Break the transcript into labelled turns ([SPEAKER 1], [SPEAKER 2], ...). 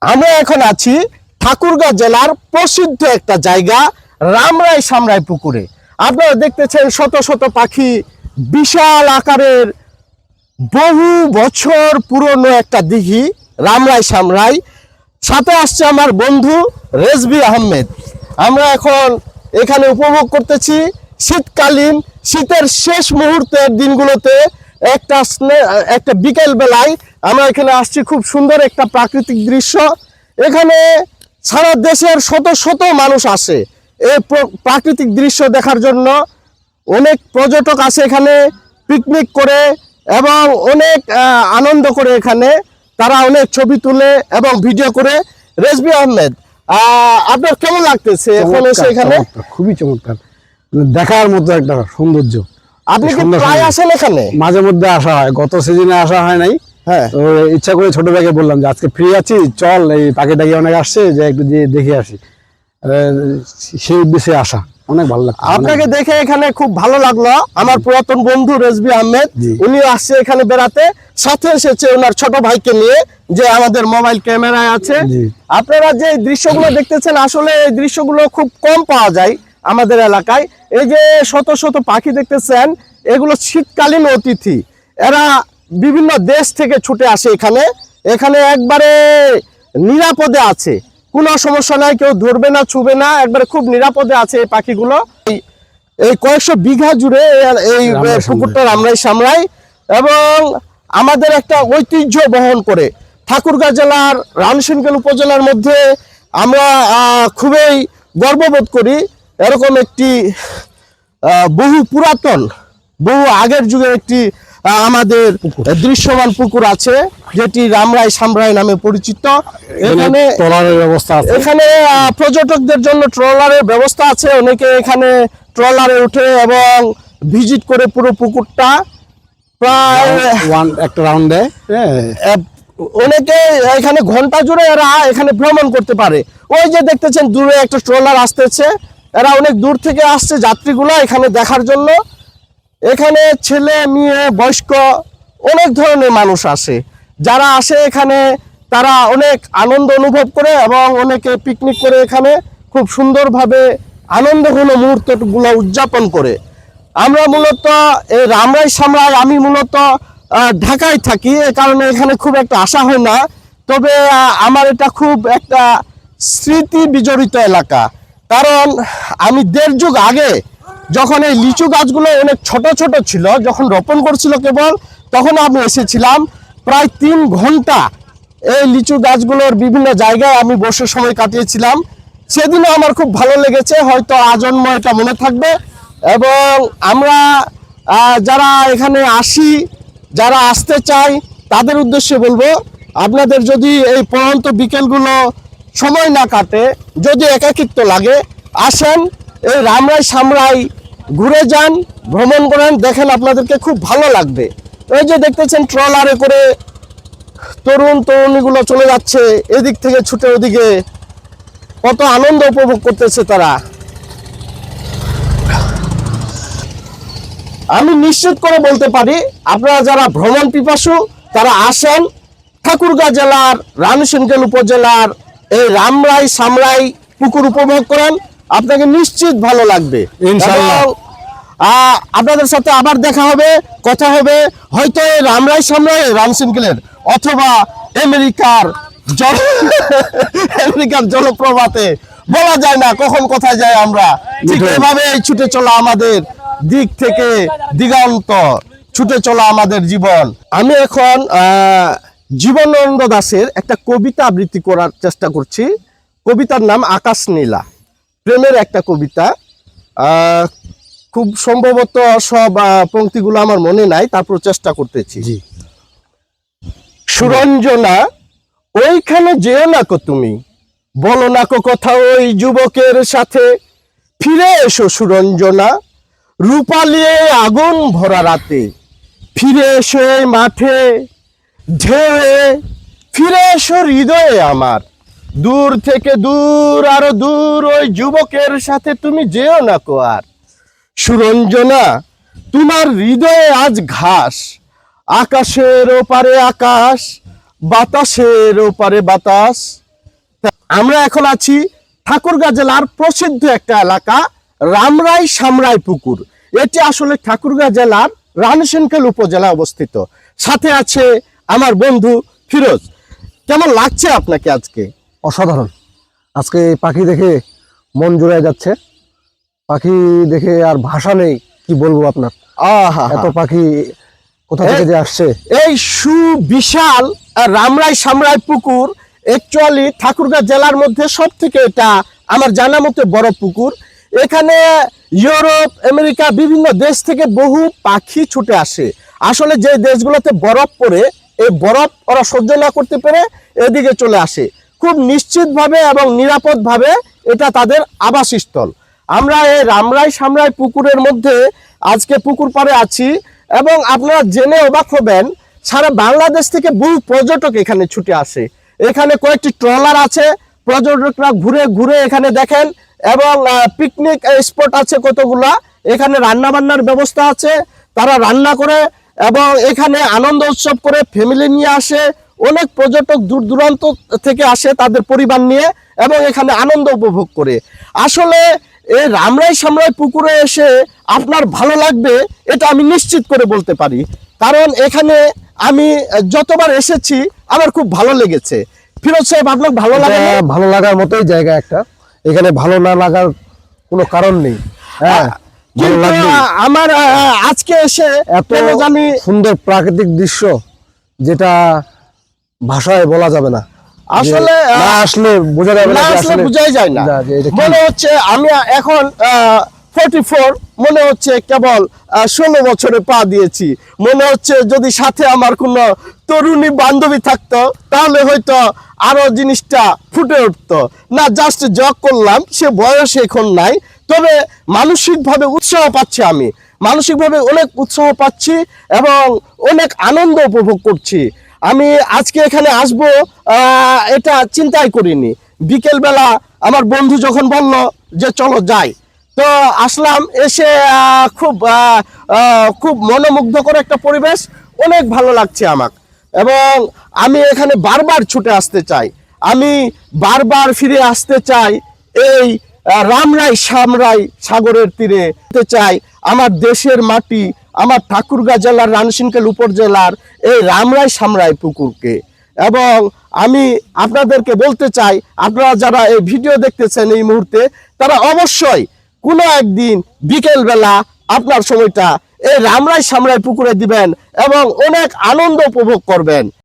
[SPEAKER 1] আমরা এখন আছি ঠাকুরগাঁও জেলার প্রসিদ্ধ একটা জায়গা, রামরাই সামরাই পুকুরে। আপনারা দেখতেছেন শত শত পাখি বিশাল আকারের বহু বছর পুরনো একটা দিঘি, রামরাই সামরাই। সাথে আসছে আমার বন্ধু রেজবি আহমেদ। আমরা এখন এখানে উপভোগ করতেছি শীতকালীন, শীতের শেষ মুহূর্তের দিনগুলোতে একটা স্নে- একটা বিকেল বেলায় আমরা এখানে আসছি খুব সুন্দর একটা প্রাকৃতিক দৃশ্য। এখানে সারা দেশের শত শত মানুষ আসে এই প্রাকৃতিক দৃশ্য দেখার জন্য। অনেক পর্যটক আসে এখানে পিকনিক করে এবং অনেক আনন্দ করে এখানে। তারা অনেক ছবি তুলে এবং ভিডিও করে। রেজবি আহমেদ আপনার কেমন লাগতেছে এখন এসে এখানে?
[SPEAKER 2] খুবই চমৎকার। মানে দেখার মতো একটা সৌন্দর্য।
[SPEAKER 1] আপনি কি প্রায় আসেন এখানে?
[SPEAKER 2] মাঝে মধ্যে আসা হয় গত সিজনে আসা হয় নাই।
[SPEAKER 1] হ্যাঁ।
[SPEAKER 2] তো ইচ্ছা করে ছোট ভাইকে বললাম যে আজকে ফ্রি আছি চল এই পাখি টাকি অনেক আসছে যে একটু যে দেখে আসি। সেই উদ্দেশ্যে আসা। অনেক ভালো লাগছে
[SPEAKER 1] আপনাকে দেখে এখানে খুব ভালো লাগল। আমার পুরাতন বন্ধু রেজবি আহমেদ উনি আসছে এখানে বেড়াতে। সাথে এসেছে ওনার ছোট ভাইকে নিয়ে যে আমাদের মোবাইল ক্যামেরায় আছে। আপনারা যে দৃশ্যগুলো দেখতেছেন আসলে এই দৃশ্যগুলো খুব কম পাওয়া যায় আমাদের এলাকায়। এই যে শত শত পাখি দেখতেছেন এগুলো শীতকালীন অতিথি। এরা বিভিন্ন দেশ থেকে ছুটে আসে এখানে। এখানে একবারে নিরাপদে আছে। কোনো সমস্যা নাই কেউ ধরবে না ছুবে না একবারে খুব নিরাপদে আছে এই পাখিগুলো। এই- এই কয়েকশো বিঘা জুড়ে এই- পুকুরটা রামরাই সামরাই। এবং আমাদের একটা ঐতিহ্য বহন করে। ঠাকুরগাঁ জেলার রামসিংকেল উপজেলার মধ্যে আমরা খুবই গর্ববোধ করি। এরকম একটি বহু পুরাতন বহু আগের যুগের একটি আমাদের দৃশ্যমান পুকুর আছে যেটি রামরাই সামরাই নামে পরিচিত। এখানে
[SPEAKER 2] ট্রলারের ব্যবস্থা আছে।
[SPEAKER 1] এখানে পর্যটকদের জন্য ট্রলারের ব্যবস্থা আছে। অনেকে এখানে ট্রলারে উঠে এবং ভিজিট করে পুরো পুকুরটা প্রায়
[SPEAKER 2] একটা রাউন্ড দেয় হ্যাঁ।
[SPEAKER 1] অনেকে এখানে ঘণ্টা জুড়ে এরা এখানে ভ্রমণ করতে পারে। ওই যে দেখতেছেন দূরে একটা ট্রলার আসতেছে। এরা অনেক দূর থেকে আসছে যাত্রীগুলো এখানে দেখার জন্য। এখানে ছেলে, মেয়ে, বয়স্ক অনেক ধরনের মানুষ আসে। যারা আসে এখানে, তারা অনেক আনন্দ অনুভব করে এবং অনেকে পিকনিক করে এখানে খুব সুন্দরভাবে আনন্দঘন মুহূর্তগুলো উদযাপন করে। আমরা মূলত এই রামরাই সামরাই আমি মূলত ঢাকায় থাকি, এ কারণে এখানে খুব একটা আসা হয় না। তবে আমার এটা খুব একটা স্মৃতি বিজড়িত এলাকা। কারণ আমি দেড় যুগ আগে যখন এই লিচু গাছগুলো অনেক ছোট ছোট ছিল, যখন রোপণ করছিল কেবল, তখন আমি এসেছিলাম প্রায় তিন ঘণ্টা এই লিচু গাছগুলোর বিভিন্ন জায়গায় আমি বসে সময় কাটিয়েছিলাম। সেদিনও আমার খুব ভালো লেগেছে, হয়তো আজন্ম এটা মনে থাকবে। এবং আমরা যারা এখানে আসি, যারা আসতে চাই, তাদের উদ্দেশ্যে বলব, আপনাদের যদি এই পড়ন্ত বিকেলগুলো সময় না কাটে, যদি একাকিত্ব লাগে, আসেন এই রামরাই সামরাই ঘুরে যান, ভ্রমণ করেন, দেখেন আপনাদেরকে খুব ভালো লাগবে। ওই যে দেখতেছেন ট্রলারে করে তরুণ তরুণীগুলো চলে যাচ্ছে, এদিক থেকে ছুটে ওদিকে। কত আনন্দ উপভোগ করতেছে তারা। আমি নিশ্চিত করে বলতে পারি, আপনারা যারা ভ্রমণ পিপাসু, তারা আসেন ঠাকুরগাঁ জেলার রামসিংকেল উপজেলার, এই রামরাই সামরাই পুকুর উপভোগ করেন। আপনাকে নিশ্চিত ভালো লাগবে।
[SPEAKER 2] ইনশাআল্লাহ।
[SPEAKER 1] আপনাদের সাথে আবার দেখা হবে কথা হবে হয়তো রামরাই সামরাই রামসিংকেলের অথবা আমেরিকার জল আমেরিকার জলপ্রপাতে। বলা যায় না কখন কোথায় যায় আমরা। ঠিক এভাবে ছুটে চলা আমাদের দিক থেকে দিগান্ত। ছুটে চলা আমাদের জীবন। আমি এখন আহ, জীবনানন্দ দাসের একটা কবিতা আবৃত্তি করার চেষ্টা করছি। কবিতার নাম আকাশ নীলা প্রেমের একটা কবিতা। খুব সম্ভবত সব পংক্তিগুলো আমার মনে নাই তারপর চেষ্টা করতেছি। সুরঞ্জনা ওইখানে যেও না কো তুমি। বলো না কো কথা ওই যুবকের সাথে। ফিরে এসো সুরঞ্জনা রূপালিয়ে আগুন ভরা রাতে। ফিরে এসো এই মাঠে ঢেউয়ে ফিরে এসো হৃদয়ে আমার। দূর থেকে দূর, আরও দূর ওই যুবকের সাথে তুমি যেও না কো আর। সুরঞ্জনা, তোমার হৃদয়ে আজ ঘাস। আকাশের ওপারে আকাশ, বাতাসের ওপারে বাতাস। আমরা এখন আছি ঠাকুরগাঁ জেলার প্রসিদ্ধ একটা এলাকা, রামরাই সামরাই পুকুর। এটি আসলে ঠাকুরগাঁ জেলার রানসেনকেল উপজেলায় অবস্থিত। সাথে আছে আমার বন্ধু ফিরোজ। কেমন লাগছে আপনাকে আজকে?
[SPEAKER 2] অসাধারণ। আজকে পাখি দেখে মন জুড়ে যাচ্ছে। পাখি দেখে আর ভাষা নেই কি বলব আপনার?
[SPEAKER 1] আহা।
[SPEAKER 2] এত পাখি কোথা থেকে যে আসছে?
[SPEAKER 1] এই সুবিশাল রামরাই সামরাই পুকুর অ্যাকচুয়ালি ঠাকুরগাঁ জেলার মধ্যে সব থেকে এটা আমার জানা মতে বড় পুকুর। এখানে ইউরোপ আমেরিকা বিভিন্ন দেশ থেকে বহু পাখি ছুটে আসে। আসলে যে দেশগুলোতে বরফ পড়ে এই বরফ ওরা সহ্য না করতে পেরে এদিকে চলে আসে। খুব নিশ্চিতভাবে এবং নিরাপদভাবে এটা তাদের আবাসস্থল। আমরা এই রামরাই সামরাই পুকুরের মধ্যে আজকে পুকুর পাড়ে আছি এবং আপনারা জেনে অবাক হবেন, সারা বাংলাদেশ থেকে বহু পর্যটক এখানে ছুটে আসে। এখানে কয়েকটি ট্রলার আছে, পর্যটকরা ঘুরে ঘুরে এখানে দেখেন এবং পিকনিক স্পট আছে কতগুলা, এখানে রান্না বান্নার ব্যবস্থা আছে, তারা রান্না করে এবং এখানে আনন্দ উৎসব করে ফ্যামিলি নিয়ে আসে অনেক পর্যটক দূর দূরান্ত থেকে আসে তাদের পরিবার নিয়ে এবং এখানে আনন্দ উপভোগ করে। আসলে এই রামরাই সামরাই পুকুরে এসে আপনার ভালো লাগবে এটা আমি নিশ্চিত করে বলতে পারি। কারণ এখানে আমি যতবার এসেছি আমার খুব ভালো লেগেছে। ফিরোজ সাহেব আপনার ভালো লাগে
[SPEAKER 2] ভালো লাগার মতোই জায়গা একটা। এখানে ভালো না লাগার কোনো কারণ নেই। হ্যাঁ
[SPEAKER 1] আমার আজকে এসে
[SPEAKER 2] এত
[SPEAKER 1] জানি
[SPEAKER 2] সুন্দর প্রাকৃতিক দৃশ্য যেটা ভাষায় বলা যাবে না।
[SPEAKER 1] আসলে,
[SPEAKER 2] আসলে বোঝা যাবে
[SPEAKER 1] না আসলে বোঝাই যায় না। মনে হচ্ছে আমি এখন ফোর্টি ফোর মনে হচ্ছে কেবল ষোলো বছরে পা দিয়েছি। মনে হচ্ছে যদি সাথে আমার কোনো তরুণী বান্ধবী থাকতো তাহলে হয়তো আরও জিনিসটা ফুটে উঠতো। না জাস্ট জগ করলাম সে বয়স এখন নাই তবে মানসিকভাবে উৎসাহ পাচ্ছি আমি। মানসিকভাবে অনেক উৎসাহ পাচ্ছি এবং অনেক আনন্দ উপভোগ করছি। আমি আজকে এখানে আসব এটা চিন্তাই করিনি। বিকেলবেলা আমার বন্ধু যখন বলল যে চলো যাই, তো আসলাম, এসে খুব খুব মনোমুগ্ধকর একটা পরিবেশ, অনেক ভালো লাগছে আমার এবং আমি এখানে বারবার ছুটে আসতে চাই। আমি বারবার ফিরে আসতে চাই এই রামরাই সামরাই সাগরের তীরে। চাই আমার দেশের মাটি আমার ঠাকুরগাঁ জেলার রানসিনকেল উপজেলার এই রামরাই সামরাই পুকুরকে। এবং আমি আপনাদেরকে বলতে চাই, আপনারা যারা এই ভিডিও দেখতেছেন এই মুহূর্তে, তারা অবশ্যই কোনো একদিন বিকেলবেলা আপনার সময়টা এই রামরাই সামরাই পুকুরে দিবেন এবং অনেক আনন্দ উপভোগ করবেন।